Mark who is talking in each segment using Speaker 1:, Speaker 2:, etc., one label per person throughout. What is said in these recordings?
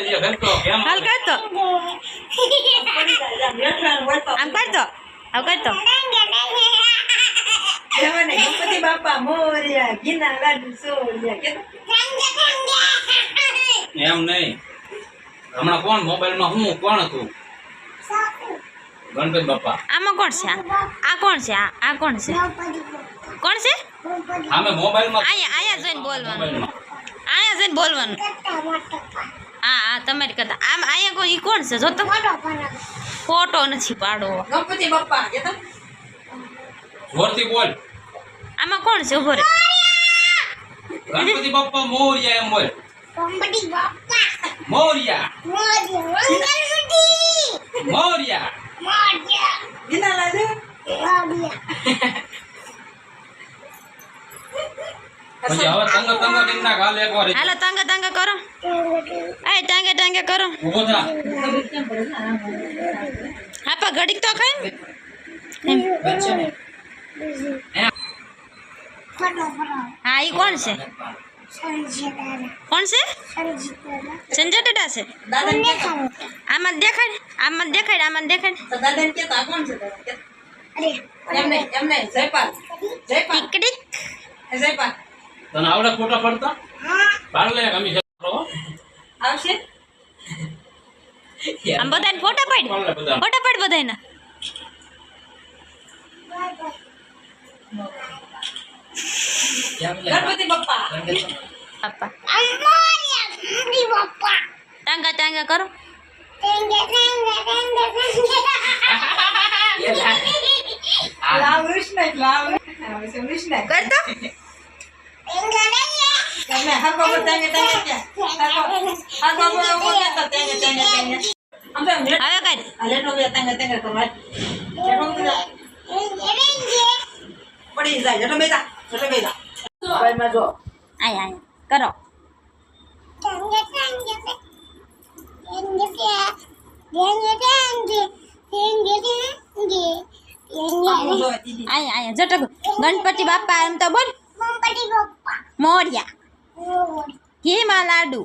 Speaker 1: હાલ કરતો આમ કરતો આમ કરતો
Speaker 2: ગણપતિ બાપા મોર્યા ઘીના લાડુ સોર્યા
Speaker 3: એમ નહીં. હમણાં કોણ મોબાઈલમાં હું કોણ હતું? ગણપતિ બાપા.
Speaker 1: આમાં કોણ છે? આ? કોણ છે? આ કોણ છે? કોણ છે?
Speaker 3: સામે મોબાઈલમાં
Speaker 1: અહીંયા અહીંયા જોઈને બોલવાનું. અહીંયા જોઈને બોલવાનું. તમારી કરતા. આમ અહીંયા કોઈ ઈ કોણ છે? જો તો ફોટો નથી પાડો
Speaker 2: ગણપતિ બાપા કે તો
Speaker 3: જોરથી બોલ.
Speaker 1: આમાં કોણ છે ઊભો રે?
Speaker 3: ગણપતિ બાપા મોરિયા એમ બોલ. મોરિયા. મોરિયા.
Speaker 2: ઘીના લાડુ
Speaker 3: પછી હવે તંગ તંગ કરી નાખ હાલ એકવાર
Speaker 1: હાલો તાંગે તાંગે કરો એ ટાંગે ટાંગે કરો
Speaker 3: ઊભો થા
Speaker 1: હા પા ઘડીક તો ખાય ને એમ. હા ઈ કોણ છે કોણ છે સંજય ટાટા છે
Speaker 2: દાદાને કે
Speaker 1: આમાં દેખાડ આમાં દેખાડ આમાં દેખાડ
Speaker 2: તો દાદાને કે આ કોણ છે દાદા કે એમને એમને જયપાલ જયપાલ
Speaker 1: ટીકડીક
Speaker 2: એ જયપાલ
Speaker 3: તને આવડે ફોટા પડતા પાડ લે અમે
Speaker 2: આવશે
Speaker 1: આમ બધાને ફોટા પાડ
Speaker 3: પાડ લે બધા
Speaker 1: ફોટા પાડ બધાના
Speaker 2: ગણપતિ બાપા
Speaker 1: પાપા ટાંગા ટાંગા કરો
Speaker 2: લાવ વિષ્ણુ લાવ વિષ્ણુ વિષ્ણુ
Speaker 1: કરતો
Speaker 2: તમે હર બાબુ તાંગે તાંગે ક્યાં? હર બાબુ ઊભો ક્યાં તો તાંગે તાંગે તાંગે આમ તો નેટ
Speaker 1: હવે કાઢ
Speaker 2: આ લેટો બે તાંગે તાંગે કરવા પડી જાય લેટો બેટા લેટો બેટા ભાઈ માં જો.
Speaker 1: આય આય કરો. આય આય જટક ગણપતિ બાપા એમ તો બોલ. મોરિયા. ઘીમાં લાડુ.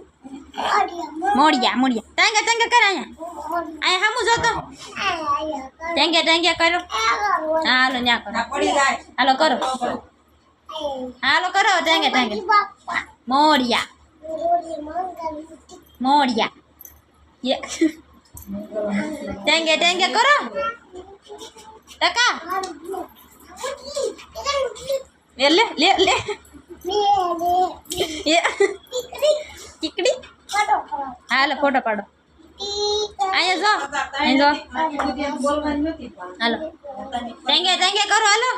Speaker 1: મોડિયા મોડિયા ટાંગા ટાંગા કર અહીંયા. અહીંયા હામું જોતો ટેંગે ટેંગે કરો. હાલો ન્યા કરો.
Speaker 2: ના પડી જાય.
Speaker 1: હાલો કરો. હાલો કરો ટેંગે ટેંગે. મોડિયા મોડિયા. ટેંગે ટેંગે કરો. ટકા. લે લે લે. ચીકડી? હાલો ફોટો પાડો. અહીંયા જો અહીં જો. હાલો. ટેંગે ટેંગે કરો હાલો.